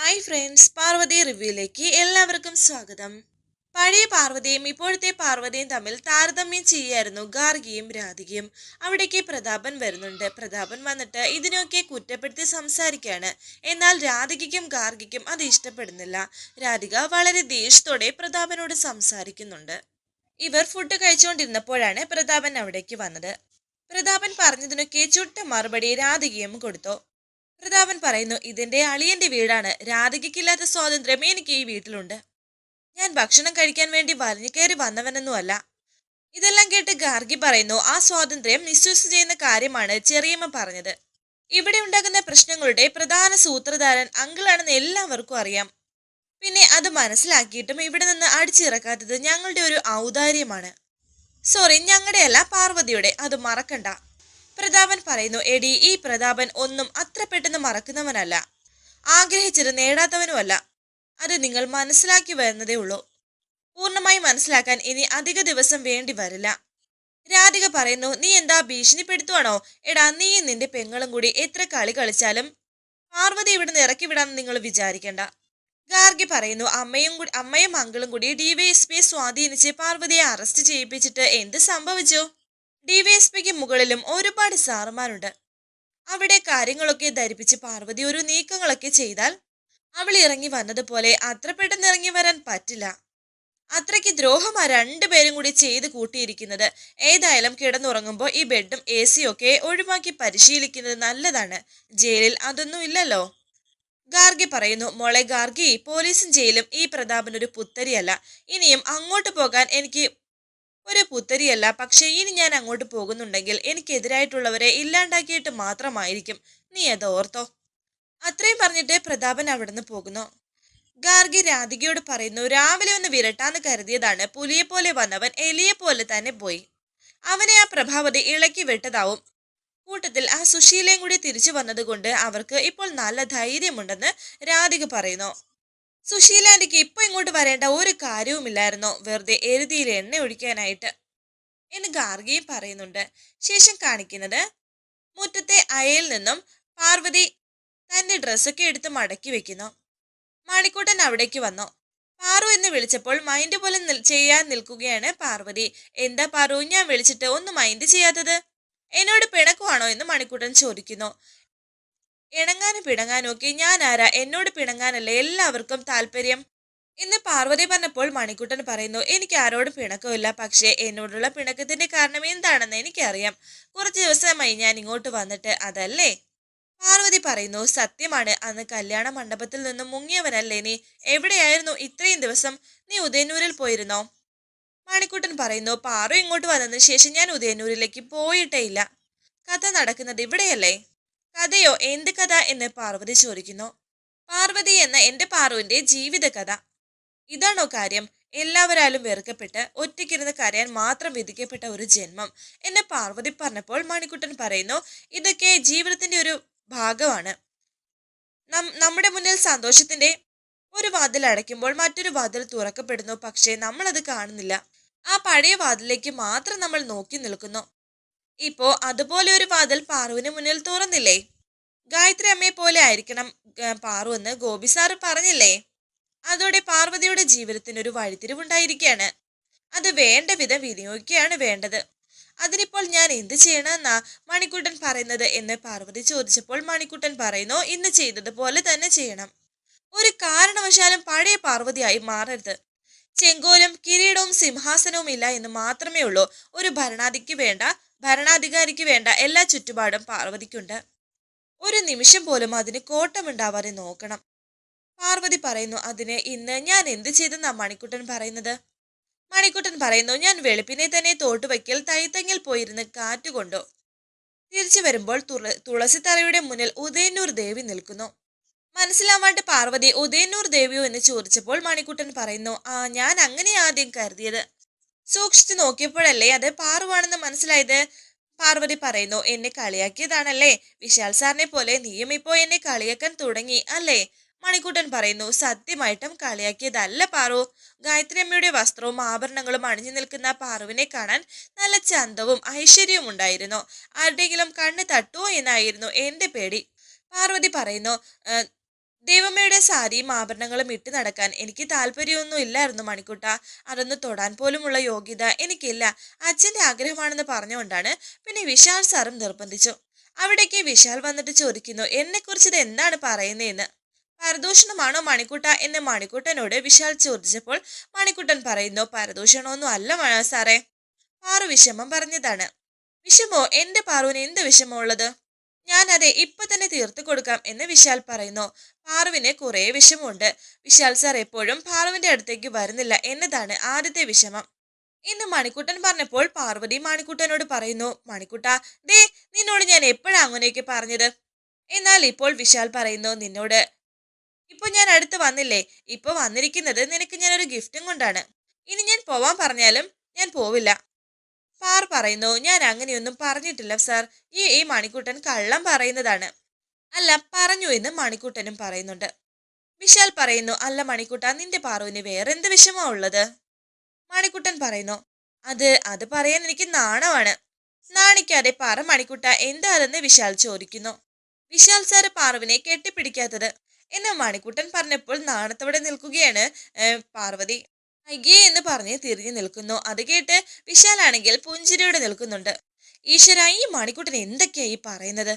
Hi friends Parvathi റിവ്യൂയിലേക്ക് എല്ലാവർക്കും സ്വാഗതം. പഴയ പാർവതിയും ഇപ്പോഴത്തെ പാർവതിയും തമ്മിൽ താരതമ്യം ചെയ്യായിരുന്നു ഗാർഗിയും രാധികയും. അവിടേക്ക് പ്രതാപൻ വരുന്നുണ്ട്. പ്രതാപൻ വന്നിട്ട് ഇതിനൊക്കെ കുറ്റപ്പെടുത്തി സംസാരിക്കുകയാണ് എന്നാൽ രാധികയ്ക്കും ഗാർഗിക്കും അത് ഇഷ്ടപ്പെടുന്നില്ല. രാധിക വളരെ ദേഷ്യത്തോടെ പ്രതാപനോട് സംസാരിക്കുന്നുണ്ട്. ഇവർ ഫുഡ് കഴിച്ചുകൊണ്ടിരുന്നപ്പോഴാണ് പ്രതാപൻ അവിടേക്ക് വന്നത്. പ്രതാപൻ പറഞ്ഞതിനൊക്കെ ചുട്ട മറുപടി രാധികയും കൊടുത്തു. പ്രതാപൻ പറയുന്നു ഇതിന്റെ അളിയന്റെ വീടാണ്. രാധികയ്ക്കില്ലാത്ത സ്വാതന്ത്ര്യം എനിക്ക് ഈ വീട്ടിലുണ്ട്. ഞാൻ ഭക്ഷണം കഴിക്കാൻ വേണ്ടി വലിഞ്ഞു കയറി വന്നവനൊന്നുമല്ല. ഇതെല്ലാം കേട്ട് ഗാർഗി പറയുന്നു ആ സ്വാതന്ത്ര്യം മിസ്യൂസ് ചെയ്യുന്ന കാര്യമാണ് ചെറിയമ്മ പറഞ്ഞത്. ഇവിടെ ഉണ്ടാകുന്ന പ്രശ്നങ്ങളുടെ പ്രധാന സൂത്രധാരൻ അങ്കിളാണെന്ന് എല്ലാവർക്കും അറിയാം. പിന്നെ അത് മനസ്സിലാക്കിയിട്ടും ഇവിടെ നിന്ന് അടിച്ചിറക്കാത്തത് ഞങ്ങളുടെ ഒരു ഔദാര്യമാണ്. സോറി ഞങ്ങളുടെ അല്ല പാർവതിയുടെ. അത് മറക്കണ്ട. പ്രതാപൻ പറയുന്നു എടി ഈ പ്രതാപൻ ഒന്നും അത്ര പെട്ടെന്ന് മറക്കുന്നവനല്ല. ആഗ്രഹിച്ചത് നേടാത്തവനുമല്ല. അത് നിങ്ങൾ മനസ്സിലാക്കി വരുന്നതേ ഉള്ളൂ. പൂർണമായി മനസ്സിലാക്കാൻ ഇനി അധിക ദിവസം വേണ്ടി വരില്ല. രാധിക പറയുന്നു നീ എന്താ ഭീഷണിപ്പെടുത്തുവാണോ? എടാ നീയും നിന്റെ പെങ്ങളും കൂടി എത്ര കളി കളിച്ചാലും പാർവതി ഇവിടുന്ന് ഇറക്കി വിടാന്ന് നിങ്ങൾ വിചാരിക്കണ്ട. ഗാർഗി പറയുന്നു അമ്മയും കൂടി അമ്മയും മംഗളും കൂടി ഡിവൈഎസ്പിയെ സ്വാധീനിച്ച് പാർവതിയെ അറസ്റ്റ് ചെയ്യിപ്പിച്ചിട്ട് എന്ത് സംഭവിച്ചു? ഡിവൈഎസ്പിക്ക് മുകളിലും ഒരുപാട് സാറുമാരുണ്ട്. അവിടെ കാര്യങ്ങളൊക്കെ ധരിപ്പിച്ച് പാർവതി ഒരു നീക്കങ്ങളൊക്കെ ചെയ്താൽ അവൾ ഇറങ്ങി വന്നതുപോലെ അത്ര പെട്ടെന്ന് ഇറങ്ങി വരാൻ പറ്റില്ല. അത്രയ്ക്ക് ദ്രോഹം ആ രണ്ടുപേരും കൂടി ചെയ്ത് കൂട്ടിയിരിക്കുന്നത്. ഏതായാലും കിടന്നുറങ്ങുമ്പോൾ ഈ ബെഡും എ സിയും ഒക്കെ ഒഴിവാക്കി പരിശീലിക്കുന്നത് നല്ലതാണ്. ജയിലിൽ അതൊന്നും ഇല്ലല്ലോ. ഗാർഗി പറയുന്നു മോളെ ഗാർഗി പോലീസും ജയിലും ഈ പ്രതാപൻ ഒരു പുത്തരിയല്ല. ഇനിയും അങ്ങോട്ട് പോകാൻ എനിക്ക് ഒരു പുത്തരിയല്ല. പക്ഷേ ഇനി ഞാൻ അങ്ങോട്ട് പോകുന്നുണ്ടെങ്കിൽ എനിക്കെതിരായിട്ടുള്ളവരെ ഇല്ലാണ്ടാക്കിയിട്ട് മാത്രമായിരിക്കും. നീ അത് ഓർത്തോ? അത്രയും പറഞ്ഞിട്ട് പ്രതാപൻ അവിടുന്ന് പോകുന്നു. ഗാർഗി രാധികയോട് പറയുന്നു രാവിലെ ഒന്ന് വിരട്ടാന്ന് കരുതിയതാണ്. പുലിയെ പോലെ വന്നവൻ എലിയെ പോലെ തന്നെ പോയി. അവനെ ആ പ്രഭാവതി ഇളക്കി വിട്ടതാവും. കൂട്ടത്തിൽ ആ സുശീലയും കൂടി തിരിച്ചു വന്നതുകൊണ്ട് അവർക്ക് ഇപ്പോൾ നല്ല ധൈര്യമുണ്ടെന്ന് രാധിക പറയുന്നു. സുശീല ആന്റിക്ക് ഇപ്പൊ ഇങ്ങോട്ട് വരേണ്ട ഒരു കാര്യവുമില്ലായിരുന്നോ? വെറുതെ എരുതിയിൽ എണ്ണ ഒഴിക്കാനായിട്ട്. എന്ന് ഗാർഗിയും പറയുന്നുണ്ട്. ശേഷം കാണിക്കുന്നത് മുറ്റത്തെ അയയിൽ നിന്നും പാർവതി തന്റെ ഡ്രസ്സൊക്കെ എടുത്ത് മടക്കി വെക്കുന്നു. മണിക്കൂട്ടൻ അവിടേക്ക് വന്നു. പാറു എന്ന് വിളിച്ചപ്പോൾ മൈൻഡ് പോലെ ചെയ്യാൻ നിൽക്കുകയാണ് പാർവതി. എന്താ പാറു ഞാൻ വിളിച്ചിട്ട് ഒന്നും മൈൻഡ് ചെയ്യാത്തത്? എന്നോട് പിണക്കുവാണോ എന്ന് മണിക്കൂട്ടൻ ചോദിക്കുന്നു. ഇണങ്ങാനും പിണങ്ങാനും ഒക്കെ. ഞാൻ ആരാ എന്നോട് പിണങ്ങാനല്ലേ എല്ലാവർക്കും താല്പര്യം? എന്ന് പാർവതി പറഞ്ഞപ്പോൾ മണിക്കുട്ടൻ പറയുന്നു എനിക്ക് ആരോടും പിണക്കമില്ല പക്ഷേ എന്നോടുള്ള പിണക്കത്തിന്റെ കാരണം എന്താണെന്ന് എനിക്കറിയാം. കുറച്ച് ദിവസമായി ഞാൻ ഇങ്ങോട്ട് വന്നിട്ട് അതല്ലേ? പാർവതി പറയുന്നു സത്യമാണ്. അന്ന് കല്യാണ മണ്ഡപത്തിൽ നിന്നും മുങ്ങിയവനല്ലേ നീ. എവിടെയായിരുന്നു ഇത്രയും ദിവസം? നീ ഉദയനൂരിൽ പോയിരുന്നോ? മണിക്കുട്ടൻ പറയുന്നു പാറു ഇങ്ങോട്ട് വന്നതിന് ശേഷം ഞാൻ ഉദയനൂരിലേക്ക് പോയിട്ടേ ഇല്ല. കഥ നടക്കുന്നത് ഇവിടെയല്ലേ? കഥയോ എന്ത് കഥ എന്ന് പാർവതി ചോദിക്കുന്നു. പാർവതി എന്ന പാർവിന്റെ ജീവിത കഥ ഇതാണോ കാര്യം? എല്ലാവരാലും വെറുക്കപ്പെട്ട് ഒറ്റയ്ക്കിരുന്ന് കരയാൻ മാത്രം വിധിക്കപ്പെട്ട ഒരു ജന്മം എന്നെ പാർവതി പറഞ്ഞപ്പോൾ മണിക്കുട്ടൻ പറയുന്നു ഇതൊക്കെ ജീവിതത്തിന്റെ ഒരു ഭാഗമാണ്. നമ്മുടെ മുന്നിൽ സന്തോഷത്തിന്റെ ഒരു വാതിൽ അടയ്ക്കുമ്പോൾ മറ്റൊരു വാതിൽ തുറക്കപ്പെടുന്നു പക്ഷേ നമ്മൾ അത് കാണുന്നില്ല. ആ പഴയ വാതിലേക്ക് മാത്രം നമ്മൾ നോക്കി നിൽക്കുന്നു. ഇപ്പോ അതുപോലെ ഒരു വാതിൽ പാറുവിന് മുന്നിൽ തുറന്നില്ലേ? ഗായത്രി അമ്മയെ പോലെ ആയിരിക്കണം പാറു എന്ന് ഗോപി സാറ് പറഞ്ഞില്ലേ? അതോടെ പാർവതിയുടെ ജീവിതത്തിന് ഒരു വഴിത്തിരിവുണ്ടായിരിക്കുകയാണ് അത് വേണ്ട വിധം വിനിയോഗിക്കുകയാണ് വേണ്ടത്. അതിനിപ്പോൾ ഞാൻ എന്ത് ചെയ്യണമെന്നാ മണിക്കുട്ടൻ പറയുന്നത് എന്ന് പാർവതി ചോദിച്ചപ്പോൾ മണിക്കുട്ടൻ പറയുന്നു ഇന്ന് ചെയ്തതുപോലെ തന്നെ ചെയ്യണം. ഒരു കാരണവശാലും പഴയ പാർവതിയായി മാറരുത്. ചെങ്കോലും കിരീടവും സിംഹാസനവും ഇല്ല എന്ന് മാത്രമേ ഉള്ളൂ. ഒരു ഭരണാധിക്ക് വേണ്ട ഭരണാധികാരിക്ക് വേണ്ട എല്ലാ ചുറ്റുപാടും പാർവതിക്കുണ്ട്. ഒരു നിമിഷം പോലും അതിന് കോട്ടമുണ്ടാവാതെ നോക്കണം. പാർവതി പറയുന്നു അതിന് ഇന്ന് ഞാൻ എന്ത് ചെയ്തെന്നാ മണിക്കുട്ടൻ പറയുന്നത്? മണിക്കുട്ടൻ പറയുന്നു ഞാൻ വെളുപ്പിനെ തന്നെ തോട്ടുവയ്ക്കൽ തൈത്തങ്ങിൽ പോയിരുന്ന് കാറ്റുകൊണ്ടു തിരിച്ചു വരുമ്പോൾ തുള തുളസിത്തറയുടെ മുന്നിൽ ഉദയന്നൂർ ദേവി നിൽക്കുന്നു. മനസ്സിലാവാണ്ട് പാർവതി ഉദയന്നൂർ ദേവിയോ എന്ന് ചോദിച്ചപ്പോൾ മണിക്കുട്ടൻ പറയുന്നു ആ ഞാൻ അങ്ങനെ ആദ്യം കരുതിയത് സൂക്ഷിച്ചു നോക്കിയപ്പോഴല്ലേ അത് പാറുവാണെന്ന് മനസ്സിലായത്? പാർവതി പറയുന്നു എന്നെ കളിയാക്കിയതാണല്ലേ? വിശാൽ സാറിനെ പോലെ നീയും ഇപ്പോ എന്നെ കളിയാക്കാൻ തുടങ്ങി അല്ലേ? മണിക്കൂട്ടൻ പറയുന്നു സത്യമായിട്ടും കളിയാക്കിയതല്ല പാറു. ഗായത്രി അമ്മയുടെ വസ്ത്രവും ആഭരണങ്ങളും അണിഞ്ഞു നിൽക്കുന്ന പാറുവിനെ കാണാൻ നല്ല ചന്തവും ഐശ്വര്യവും ഉണ്ടായിരുന്നു. ആരുടെയെങ്കിലും കണ്ണ് തട്ടുമോ എന്നായിരുന്നു എന്റെ പേടി. പാർവതി പറയുന്നു "ഏ, ദേവമ്മയുടെ സാരിയും ആഭരണങ്ങളും ഇട്ട് നടക്കാൻ എനിക്ക് താല്പര്യമൊന്നും ഇല്ലായിരുന്നു മണിക്കുട്ട. അതൊന്ന് തൊടാൻ പോലുമുള്ള യോഗ്യത എനിക്കില്ല. അച്ഛന്റെ ആഗ്രഹമാണെന്ന് പറഞ്ഞുകൊണ്ടാണ് പിന്നെ വിശാൽ സാറും നിർബന്ധിച്ചു. അവിടേക്ക് വിശാൽ വന്നിട്ട് ചോദിക്കുന്നു എന്നെക്കുറിച്ച് ഇത് എന്താണ് പറയുന്നതെന്ന് പരദൂഷണമാണോ മണിക്കുട്ട? എന്ന് മണിക്കുട്ടനോട് വിശാൽ ചോദിച്ചപ്പോൾ മണിക്കുട്ടൻ പറയുന്നു പരദൂഷണമൊന്നും അല്ല സാറേ. പാറു വിഷമം പറഞ്ഞതാണ്. വിഷമോ? എന്റെ പാറുവിന് എന്ത് വിഷമോ അതെ ഇപ്പൊ തന്നെ തീർത്തു കൊടുക്കാം എന്ന് വിശാൽ പറയുന്നു. പാറുവിന് കുറെ വിഷമമുണ്ട്. വിശാൽ സാർ എപ്പോഴും പാറുവിന്റെ അടുത്തേക്ക് വരുന്നില്ല എന്നതാണ് ആദ്യത്തെ വിഷമം. ഇന്ന് മണിക്കുട്ടൻ പറഞ്ഞപ്പോൾ പാർവതി മണിക്കുട്ടനോട് പറയുന്നു മണിക്കുട്ട ദേ നിന്നോട് ഞാൻ എപ്പോഴാ അങ്ങനെയൊക്കെ പറഞ്ഞത്? എന്നാൽ ഇപ്പോൾ വിശാൽ പറയുന്നു നിന്നോട്. ഇപ്പൊ ഞാൻ അടുത്ത് വന്നില്ലേ? ഇപ്പൊ വന്നിരിക്കുന്നത് നിനക്ക് ഞാനൊരു ഗിഫ്റ്റും കൊണ്ടാണ്. ഇനി ഞാൻ പോവാൻ പറഞ്ഞാലും ഞാൻ പോവില്ല. പാർ പറയുന്നു ഞാൻ അങ്ങനെയൊന്നും പറഞ്ഞിട്ടില്ല സാർ. ഈ ഈ മണിക്കുട്ടൻ കള്ളം പറയുന്നതാണ്. അല്ല പറഞ്ഞു എന്ന് മണിക്കുട്ടനും പറയുന്നുണ്ട്. വിശാൽ പറയുന്നു അല്ല മണിക്കുട്ട നിന്റെ പാറുവിന് വേറെന്ത് വിഷമാ ഉള്ളത്? മണിക്കുട്ടൻ പറയുന്നു അത് അത് പറയാൻ എനിക്ക് നാണമാണ്. നാണിക്കാതെ പാറ മണിക്കുട്ട എന്താ അതെന്ന് വിശാൽ ചോദിക്കുന്നു. വിശാൽ സാറ് പാർവിനെ കെട്ടിപ്പിടിക്കാത്തത്. എന്ന് മണിക്കുട്ടൻ പറഞ്ഞപ്പോൾ നാണത്തോടെ നിൽക്കുകയാണ് പാർവതി. അയ്യേ എന്ന് പറഞ്ഞ് തിരിഞ്ഞു നിൽക്കുന്നു. അത് കേട്ട് വിശാലാണെങ്കിൽ പുഞ്ചിരിയോടെ നിൽക്കുന്നുണ്ട്. ഈശ്വര ഈ മണിക്കുട്ടൻ എന്തൊക്കെയാ ഈ പറയുന്നത്?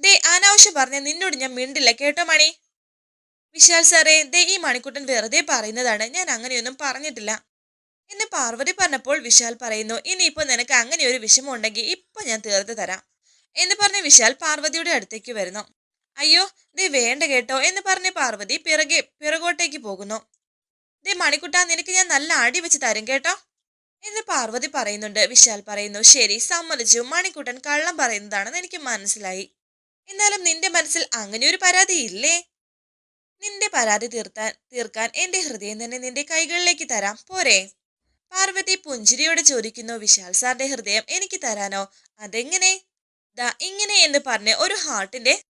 ദേ അനാവശ്യം പറഞ്ഞ നിന്നോട് ഞാൻ മിണ്ടില്ല. കേട്ടോ മണി? വിശാൽ സാറേ ദേ ഈ മണിക്കുട്ടൻ വെറുതെ പറയുന്നതാണ്. ഞാൻ അങ്ങനെയൊന്നും പറഞ്ഞിട്ടില്ല. എന്ന് പാർവതി പറഞ്ഞപ്പോൾ വിശാൽ പറയുന്നു ഇനിയിപ്പോൾ നിനക്ക് അങ്ങനെ ഒരു വിഷമം ഉണ്ടെങ്കിൽ ഇപ്പൊ ഞാൻ തീർത്ത് തരാം. എന്ന് പറഞ്ഞ് വിശാൽ പാർവതിയുടെ അടുത്തേക്ക് വരുന്നു. അയ്യോ ദേ വേണ്ട കേട്ടോ. എന്ന് പറഞ്ഞ് പാർവതി പിറകെ പിറകോട്ടേക്ക് പോകുന്നു. ദേ മണിക്കുട്ട നിനക്ക് ഞാൻ നല്ല അടി വെച്ച് തരും കേട്ടോ. എന്ന് പാർവതി പറയുന്നുണ്ട്. വിശാൽ പറയുന്നു ശരി സമ്മതിച്ചു. മണിക്കുട്ടൻ കള്ളം പറയുന്നതാണെന്ന് എനിക്ക് മനസ്സിലായി. എന്നാലും നിന്റെ മനസ്സിൽ അങ്ങനെ ഒരു പരാതി ഇല്ലേ? നിന്റെ പരാതി തീർത്താൻ തീർക്കാൻ എന്റെ ഹൃദയം തന്നെ നിന്റെ കൈകളിലേക്ക് തരാം. പോരെ. പാർവതി പുഞ്ചിരിയോടെ ചോദിക്കുന്നു വിശാൽ സാറിന്റെ ഹൃദയം എനിക്ക് തരാനോ? അതെങ്ങനെ? ദാ ഇങ്ങനെ എന്ന് പറഞ്ഞ് ഒരു ഹാർട്ടിന്റെ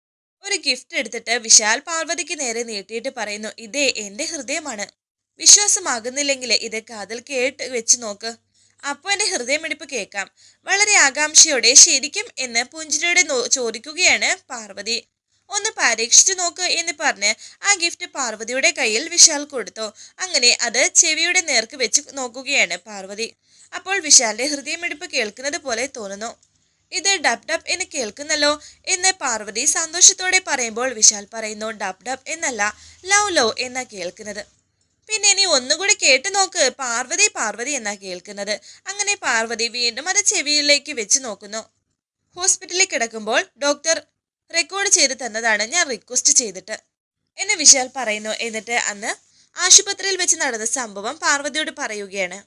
ഒരു ഗിഫ്റ്റ് എടുത്തിട്ട് വിശാൽ പാർവതിക്ക് നേരെ നീട്ടിയിട്ട് പറയുന്നു ഇതേ എന്റെ ഹൃദയമാണ്. വിശ്വാസമാകുന്നില്ലെങ്കിൽ ഇത് കാതിൽ കേട്ട് വെച്ച് നോക്ക്. അപ്പൊ എന്റെ ഹൃദയമിടിപ്പ് കേൾക്കാം. വളരെ ആകാംക്ഷയോടെ ശരിക്കും എന്ന് പുഞ്ചിരിയുടെ ചോദിക്കുകയാണ് പാർവതി. ഒന്ന് പരീക്ഷിച്ചു നോക്ക് എന്ന് പറഞ്ഞ് ആ ഗിഫ്റ്റ് പാർവതിയുടെ കയ്യിൽ വിശാൽ കൊടുത്തു. അങ്ങനെ അത് ചെവിയുടെ നേർക്ക് വെച്ച് നോക്കുകയാണ് പാർവതി. അപ്പോൾ വിശാലിന്റെ ഹൃദയമിടിപ്പ് കേൾക്കുന്നത് പോലെ തോന്നുന്നു. ഇത് ഡബ് ഡബ് എന്ന് കേൾക്കുന്നല്ലോ എന്ന് പാർവതി സന്തോഷത്തോടെ പറയുമ്പോൾ വിശാൽ പറയുന്നു ഡബ് ഡബ് എന്നല്ല ലവ് ലവ് എന്നാ കേൾക്കുന്നത്. പിന്നെ ഇനി ഒന്നുകൂടി കേട്ടു നോക്ക്. പാർവതി പാർവതി എന്നാ കേൾക്കുന്നത്. അങ്ങനെ പാർവതി വീണ്ടും അത് ചെവിയിലേക്ക് വെച്ച് നോക്കുന്നു. ഹോസ്പിറ്റലിൽ കിടക്കുമ്പോൾ ഡോക്ടർ റെക്കോർഡ് ചെയ്ത് തന്നതാണ് ഞാൻ റിക്വസ്റ്റ് ചെയ്തിട്ട്. എന്നെ വിശാൽ പറയുന്നു. എന്നിട്ട് അന്ന് ആശുപത്രിയിൽ വെച്ച് നടന്ന സംഭവം പാർവതിയോട് പറയുകയാണ്.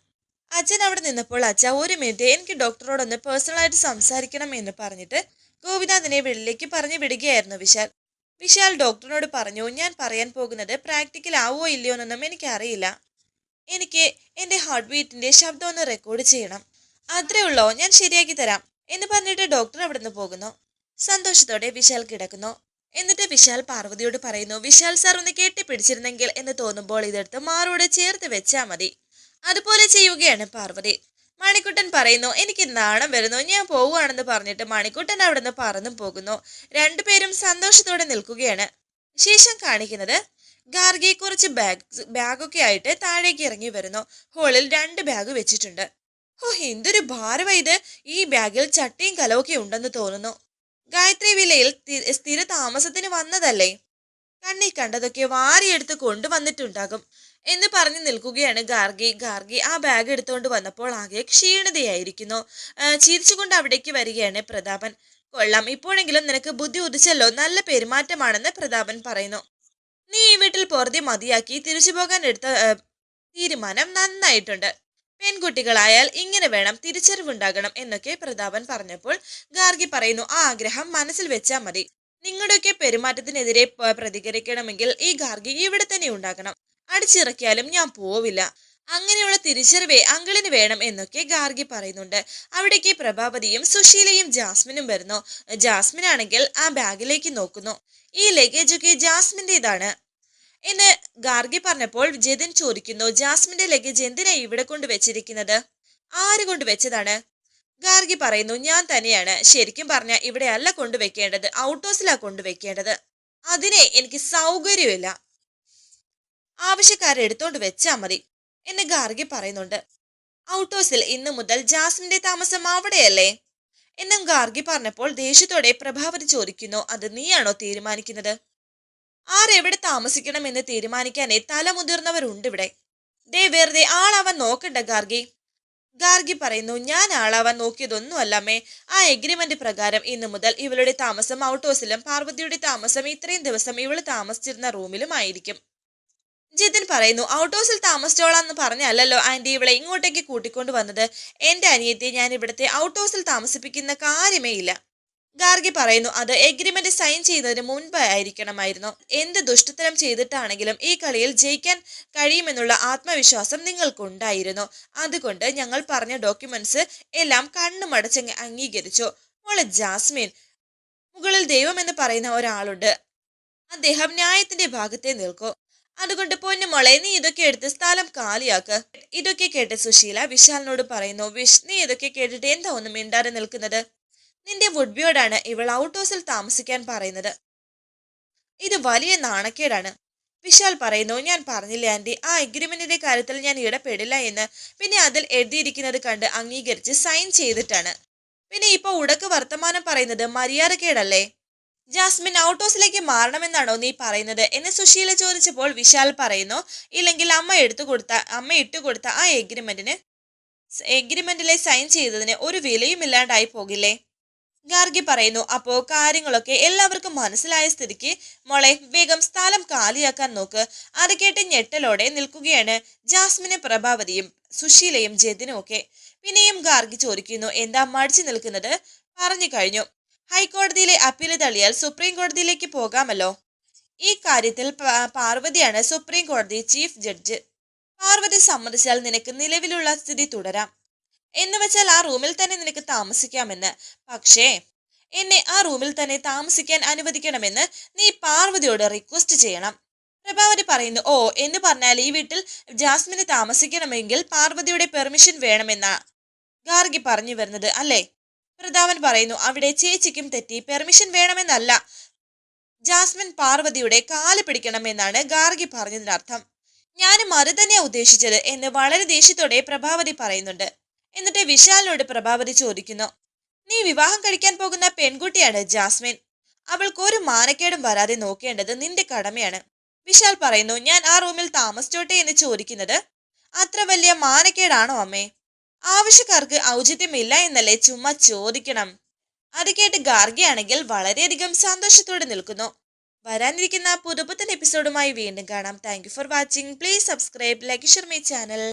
അച്ഛൻ അവിടെ നിന്നപ്പോൾ അച്ഛ ഒരു മിനിറ്റ്. എനിക്ക് ഡോക്ടറോടൊന്ന് പേഴ്സണലായിട്ട് സംസാരിക്കണം എന്ന് പറഞ്ഞിട്ട് ഗോപിനാഥിനെ വെളിയിലേക്ക് പറഞ്ഞു വിടുകയായിരുന്നു വിശാൽ. വിശാൽ ഡോക്ടറിനോട് പറഞ്ഞു ഞാൻ പറയാൻ പോകുന്നത് പ്രാക്ടിക്കൽ ആവോ ഇല്ലയോ എന്നൊന്നും എനിക്കറിയില്ല. എനിക്ക് എന്റെ ഹാർട്ട് ബീറ്റിന്റെ ശബ്ദം ഒന്ന് റെക്കോർഡ് ചെയ്യണം. അത്രേ ഉള്ളോ? ഞാൻ ശരിയാക്കി തരാം. എന്ന് പറഞ്ഞിട്ട് ഡോക്ടർ അവിടെ നിന്ന് പോകുന്നു. സന്തോഷത്തോടെ വിശാൽ കിടക്കുന്നു. എന്നിട്ട് വിശാൽ പാർവതിയോട് പറയുന്നു വിശാൽ സാർ ഒന്ന് കെട്ടിപ്പിടിച്ചിരുന്നെങ്കിൽ എന്ന് തോന്നുമ്പോൾ ഇതെടുത്ത് മാറോട് ചേർത്ത് വെച്ചാൽ മതി. അതുപോലെ ചെയ്യുകയാണ് പാർവതി. മണിക്കുട്ടൻ പറയുന്നു എനിക്ക് നാണം വരുന്നു. ഞാൻ പോവുകയാണെന്ന് പറഞ്ഞിട്ട് മണിക്കുട്ടൻ അവിടെ നിന്ന് പറന്നും പോകുന്നു. രണ്ടുപേരും സന്തോഷത്തോടെ നിൽക്കുകയാണ്. ശേഷം കാണിക്കുന്നത് ഗാർഗി കുറച്ച് ബാഗ് ബാഗൊക്കെ ആയിട്ട് താഴേക്ക് ഇറങ്ങി വരുന്നു. ഹോളിൽ രണ്ട് ബാഗ് വെച്ചിട്ടുണ്ട്. ഓ എന്തൊരു ഭാരമാ ഇത്. ഈ ബാഗിൽ ചട്ടിയും കലമൊക്കെ ഉണ്ടെന്ന് തോന്നുന്നു. ഗായത്രി വിലയിൽ സ്ഥിര താമസത്തിന് വന്നതല്ലേ? കണ്ണി കണ്ടതൊക്കെ വാരിയെടുത്ത് കൊണ്ടുവന്നിട്ടുണ്ടാകും. എന്ന് പറഞ്ഞു നിൽക്കുകയാണ് ഗാർഗി. ഗാർഗി ആ ബാഗ് എടുത്തുകൊണ്ട് വന്നപ്പോൾ ആകെ ക്ഷീണിതയായിരിക്കുന്നു. ചിരിച്ചുകൊണ്ട് അവിടേക്ക് വരികയാണ് പ്രതാപൻ. കൊള്ളാം. ഇപ്പോഴെങ്കിലും നിനക്ക് ബുദ്ധി ഉദിച്ചല്ലോ. നല്ല പെരുമാറ്റമാണെന്ന് പ്രതാപൻ പറയുന്നു. നീ ഈ വീട്ടിൽ പൊറുതി മതിയാക്കി തിരിച്ചു പോകാൻ എടുത്ത തീരുമാനം നന്നായിട്ടുണ്ട്. പെൺകുട്ടികളായാൽ ഇങ്ങനെ വേണം തിരിച്ചറിവുണ്ടാകണം എന്നൊക്കെ പ്രതാപൻ പറഞ്ഞപ്പോൾ ഗാർഗി പറയുന്നു ആ ആഗ്രഹം മനസ്സിൽ വെച്ചാൽ മതി. നിങ്ങളുടെയൊക്കെ പെരുമാറ്റത്തിനെതിരെ പ്രതികരിക്കണമെങ്കിൽ ഈ ഗാർഗി ഇവിടെ തന്നെ ഉണ്ടാകണം. അടിച്ചിറക്കിയാലും ഞാൻ പോവില്ല. അങ്ങനെയുള്ള തിരിച്ചറിവേ അങ്കിളിന് വേണം എന്നൊക്കെ ഗാർഗി പറയുന്നുണ്ട്. അവിടേക്ക് പ്രഭാപതിയും സുശീലയും ജാസ്മിനും വരുന്നു. ജാസ്മിൻ ആണെങ്കിൽ ആ ബാഗിലേക്ക് നോക്കുന്നു. ഈ ലഗേജ് ഒക്കെ ജാസ്മിന്റെതാണ്? എന്ന് ഗാർഗി പറഞ്ഞപ്പോൾ ജതിൻ ചോദിക്കുന്നു ജാസ്മിന്റെ ലഗേജ് എന്തിനാ ഇവിടെ കൊണ്ട് വെച്ചിരിക്കുന്നത്? ആര് കൊണ്ട് വെച്ചതാണ്? ഗാർഗി പറയുന്നു ഞാൻ തന്നെയാണ്. ശരിക്കും പറഞ്ഞാൽ ഇവിടെ അല്ല കൊണ്ടുവെക്കേണ്ടത് ഔട്ട് ഹൗസിലാ കൊണ്ടുവെക്കേണ്ടത് അതിനെ എനിക്ക് സൗകര്യമില്ല. ആവശ്യക്കാരെ എടുത്തോണ്ട് വെച്ചാ മതി. എന്ന് ഗാർഗി പറയുന്നുണ്ട്. ഔട്ട് ഹൗസിൽ ഇന്നു മുതൽ ജാസ്മിന്റെ താമസം അവിടെയല്ലേ? എന്നും ഗാർഗി പറഞ്ഞപ്പോൾ ദേഷ്യത്തോടെ പ്രഭാവതി ചോദിക്കുന്നു അത് നീയാണോ തീരുമാനിക്കുന്നത്? ആരെവിടെ താമസിക്കണം എന്ന് തീരുമാനിക്കാനേ തല മുതിർന്നവരുണ്ട് ഇവിടെ. ദേ വെറുതെ ആളാവാൻ നോക്കണ്ട ഗാർഗി. ഗാർഗി പറയുന്നു ഞാൻ ആളാവാൻ നോക്കിയതൊന്നുമല്ലമ്മേ ആ എഗ്രിമെന്റ് പ്രകാരം ഇന്നു മുതൽ ഇവളുടെ താമസം ഔട്ട് ഹൗസിലും പാർവതിയുടെ താമസം ഇത്രയും ദിവസം ഇവൾ താമസിച്ചിരുന്ന റൂമിലും ആയിരിക്കും. ജിതിൻ പറയുന്നു ഔട്ട് ഹൗസിൽ താമസിച്ചോളാന്ന് പറഞ്ഞല്ലോ ആന്റി ഇവളെ ഇങ്ങോട്ടേക്ക് കൂട്ടിക്കൊണ്ടു വന്നത്. എന്റെ അനിയത്തെ ഞാൻ ഇവിടുത്തെ ഔട്ട് ഹൗസിൽ താമസിപ്പിക്കുന്ന കാര്യമേ ഇല്ല. ഗാർഗി പറയുന്നു അത് എഗ്രിമെന്റ് സൈൻ ചെയ്യുന്നതിന് മുൻപ് ആയിരിക്കണമായിരുന്നു. എന്ത് ദുഷ്ടത്തരം ചെയ്തിട്ടാണെങ്കിലും ഈ കളിയിൽ ജയിക്കാൻ കഴിയുമെന്നുള്ള ആത്മവിശ്വാസം നിങ്ങൾക്കുണ്ടായിരുന്നു. അതുകൊണ്ട് ഞങ്ങൾ പറഞ്ഞ ഡോക്യുമെന്റ്സ് എല്ലാം കണ്ണുമടച്ചങ്ങ് അംഗീകരിച്ചു. മോളെ ജാസ്മിൻ മുകളിൽ ദൈവം എന്ന് പറയുന്ന ഒരാളുണ്ട്. അദ്ദേഹം ന്യായത്തിന്റെ ഭാഗത്തെ നിൽക്കൂ. അതുകൊണ്ട് പൊന്നുമോളെ നീ ഇതൊക്കെ എടുത്ത് സ്ഥലം കാലിയാക്ക്. ഇതൊക്കെ കേട്ട് സുശീല വിശാലിനോട് പറയുന്നു വിഷ് നീ ഇതൊക്കെ കേട്ടിട്ട് എന്താ ഒന്നും മിണ്ടാതെ നിൽക്കുന്നത്? നിന്റെ വുഡ്ബിയോടാണ് ഇവൾ ഔട്ട് ഹൗസിൽ താമസിക്കാൻ പറയുന്നത്. ഇത് വലിയ നാണക്കേടാണ്. വിശാൽ പറയുന്നു ഞാൻ പറഞ്ഞില്ല ആന്റി ആ എഗ്രിമെന്റിന്റെ കാര്യത്തിൽ ഞാൻ ഇടപെടില്ല എന്ന്. പിന്നെ അതിൽ എഴുതിയിരിക്കുന്നത് കണ്ട് അംഗീകരിച്ച് സൈൻ ചെയ്തിട്ടാണ്. പിന്നെ ഇപ്പോൾ ഉടക്ക് വർത്തമാനം പറയുന്നത് മര്യാദക്കേടല്ലേ? ജാസ്മിൻ ഔട്ടോസിലേക്ക് മാറണമെന്നാണോ നീ പറയുന്നത്? എന്ന് സുശീല ചോദിച്ചപ്പോൾ വിശാൽ പറയുന്നു ഇല്ലെങ്കിൽ അമ്മ എടുത്തു കൊടുത്ത അമ്മ ഇട്ടു ഇട്ടുകൊടുത്ത ആ എഗ്രിമെന്റിന് എഗ്രിമെന്റിലെ സൈൻ ചെയ്തതിന് ഒരു വിലയും ഇല്ലാണ്ടായി പോകില്ലേ? ഗാർഗി പറയുന്നു അപ്പോ കാര്യങ്ങളൊക്കെ എല്ലാവർക്കും മനസ്സിലായ സ്ഥിതിക്ക് മോളെ വേഗം സ്ഥലം കാലിയാക്കാൻ നോക്ക്. അത് കേട്ട് ഞെട്ടലോടെ നിൽക്കുകയാണ് ജാസ്മിനെ പ്രഭാവതിയും സുശീലയും ജതിനും ഒക്കെ. പിന്നെയും ഗാർഗി ചോദിക്കുന്നു എന്താ മടിച്ചു നിൽക്കുന്നത്? പറഞ്ഞു കഴിഞ്ഞു. ഹൈക്കോടതിയിലെ അപ്പീൽ തള്ളിയാൽ സുപ്രീം കോടതിയിലേക്ക് പോകാമല്ലോ. ഈ കാര്യത്തിൽ പാർവതിയാണ് സുപ്രീം കോടതി ചീഫ് ജഡ്ജ്. പാർവതി സമ്മതിച്ചാൽ നിനക്ക് നിലവിലുള്ള സ്ഥിതി തുടരാം. എന്ന് വെച്ചാൽ ആ റൂമിൽ തന്നെ നിനക്ക് താമസിക്കാമെന്ന്. പക്ഷേ എന്നെ ആ റൂമിൽ തന്നെ താമസിക്കാൻ അനുവദിക്കണമെന്ന് നീ പാർവതിയോട് റിക്വസ്റ്റ് ചെയ്യണം. പ്രഭാവതി പറയുന്നു ഓ എന്ന് പറഞ്ഞാൽ ഈ വീട്ടിൽ ജാസ്മിന് താമസിക്കണമെങ്കിൽ പാർവതിയുടെ പെർമിഷൻ വേണമെന്നാ. ഗാർഗി പറഞ്ഞു വരുന്നത് അല്ലേ? പ്രതാപൻ പറയുന്നു അവിടെ ചേച്ചിക്കും തെറ്റി. പെർമിഷൻ വേണമെന്നല്ല. ജാസ്മിൻ പാർവതിയുടെ കാൽ പിടിക്കണമെന്നാണ് ഗാർഗി പറഞ്ഞതിനർത്ഥം. ഞാനും അത് തന്നെയാണ് ഉദ്ദേശിച്ചത് എന്ന് വളരെ ദേഷ്യത്തോടെ പ്രഭാവതി പറയുന്നുണ്ട്. എന്നിട്ട് വിശാലിനോട് പ്രഭാവതി ചോദിക്കുന്നു നീ വിവാഹം കഴിക്കാൻ പോകുന്ന പെൺകുട്ടിയാണ് ജാസ്മിൻ. അവൾക്ക് ഒരു മാനക്കേടും വരാതെ നോക്കേണ്ടത് നിന്റെ കടമയാണ് വിശാൽ പറയുന്നു ഞാൻ ആ റൂമിൽ താമസിച്ചോട്ടെ എന്ന് ചോദിക്കുന്നത് അത്ര വലിയ മാനക്കേടാണോ അമ്മേ? ആവശ്യക്കാർക്ക് ഔചിത്യമില്ല എന്നല്ലേ ചുമ്മാ ചോദിക്കണം. അത് കേട്ട് ഗാർഗിയാണെങ്കിൽ വളരെയധികം സന്തോഷത്തോടെ നിൽക്കുന്നു. വരാനിരിക്കുന്ന പുതുപുത്തൻ എപ്പിസോഡുമായി വീണ്ടും കാണാം. Thank for watching please subscribe like my channel